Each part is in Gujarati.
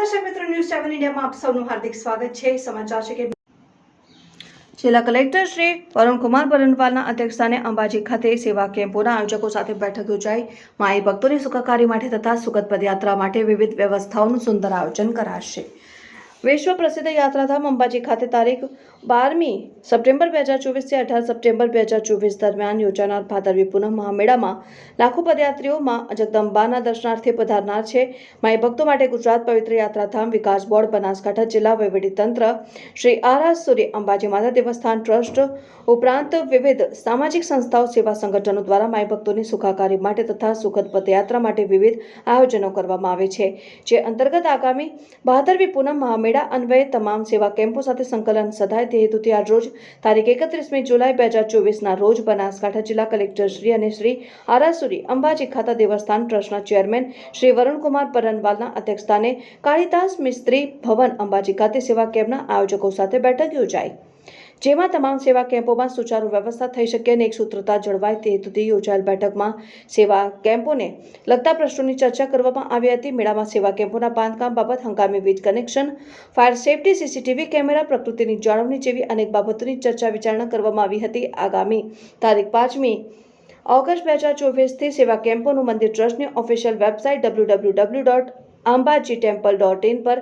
ઇન્ડિયામાં આપ સૌનું હાર્દિક સ્વાગત છે. સમાચાર છે કે જિલ્લા કલેક્ટર શ્રી વરુણકુમાર બરનવાલના અધ્યક્ષસ્થાને અંબાજી ખાતે સેવા કેમ્પોના આયોજકો સાથે બેઠક યોજાઈ. માઈ ભક્તોની સુખાકારી માટે તથા સુગત પદયાત્રા માટે વિવિધ વ્યવસ્થાઓનું સુંદર આયોજન કરાશે. વિશ્વ પ્રસિદ્ધ યાત્રાધામ અંબાજી ખાતે તારીખ બારમી સપ્ટેમ્બર બે હજાર ચોવીસથી અઢાર સપ્ટેમ્બર બે હજાર ચોવીસ દરમિયાન યોજાનાર ભાદરવી પૂનમ મહામેળામાં લાખો પદયાત્રીઓમાં જગદંબાના દર્શનાર્થે પધારનાર છે. માય ભક્તો માટે ગુજરાત પવિત્ર યાત્રાધામ વિકાસ બોર્ડ, બનાસકાંઠા જિલ્લા વહીવટીતંત્ર શ્રી આર સૂર્ય અંબાજી માતા દેવસ્થાન ટ્રસ્ટ ઉપરાંત વિવિધ સામાજિક સંસ્થાઓ, સેવા સંગઠનો દ્વારા માય ભક્તોની સુખાકારી માટે તથા સુખદ પદયાત્રા માટે વિવિધ આયોજનો કરવામાં આવે છે. જે અંતર્ગત આગામી ભાદરવી પૂનમ મહામેળા અન્વયે તમામ સેવા કેમ્પો સાથે સંકલન સધાય તે હેતુથી આજરોજ તારીખ એકત્રીસમી જુલાઈ બે હજાર ચોવીસના રોજ બનાસકાંઠા જિલ્લા કલેક્ટર શ્રી અને શ્રી આરાસુરી અંબાજી ખાતા દેવસ્થાન ટ્રસ્ટના ચેરમેન શ્રી વરુણકુમાર પરનવાલના અધ્યક્ષસ્થાને કાળીદાસ મિસ્ત્રી ભવન અંબાજી ખાતે સેવા કેમ્પના આયોજકો સાથે બેઠક યોજાઈ. જેમાં તમામ સેવા કેમ્પોમાં સુચારુ વ્યવસ્થા થઈ શકે અને એક સૂત્રતા જળવાય તે હેતુથી યોજાયેલ બેઠકમાં સેવા કેમ્પોને લગતા પ્રશ્નોની ચર્ચા કરવામાં આવી હતી. મેળામાં સેવા કેમ્પોના બાંધકામ બાબત, હંગામી વીજ connection, fire safety, CCTV camera, પ્રકૃતિની જાળવણી જેવી અનેક બાબતોની ચર્ચા વિચારણા કરવામાં આવી હતી. આગામી તારીખ પાંચમી ઓગસ્ટ બે હજાર ચોવીસથી સેવા કેમ્પોનું મંદિર ટ્રસ્ટની official website W W W dot Ambaji temple dot in પર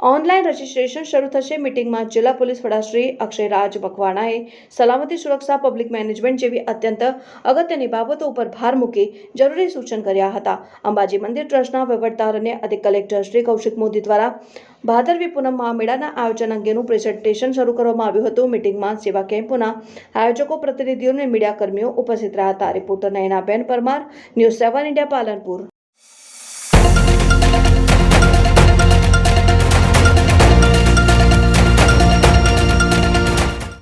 ઓનલાઈન રજીસ્ટ્રેશન શરૂ થશે મીટિંગમાં જિલ્લા પોલીસ વડા શ્રી અક્ષયરાજ મકવાણાએ સલામતી સુરક્ષા, પબ્લિક મેનેજમેન્ટ જેવી અત્યંત અગત્યની બાબતો ઉપર ભાર મૂકી જરૂરી સૂચન કર્યા હતા. અંબાજી મંદિર ટ્રસ્ટના વહીવટદાર અને અધિક કલેક્ટર શ્રી કૌશિક મોદી દ્વારા ભાદરવી પૂનમ મહામેળાના આયોજન અંગેનું પ્રેઝન્ટેશન શરૂ કરવામાં આવ્યું હતું. મીટિંગમાં સેવા કેમ્પોના આયોજકો, પ્રતિનિધિઓ અને મીડિયાકર્મીઓ ઉપસ્થિત રહ્યા હતા. Reporter Nayanaben Parmar, news seven India Palanpur.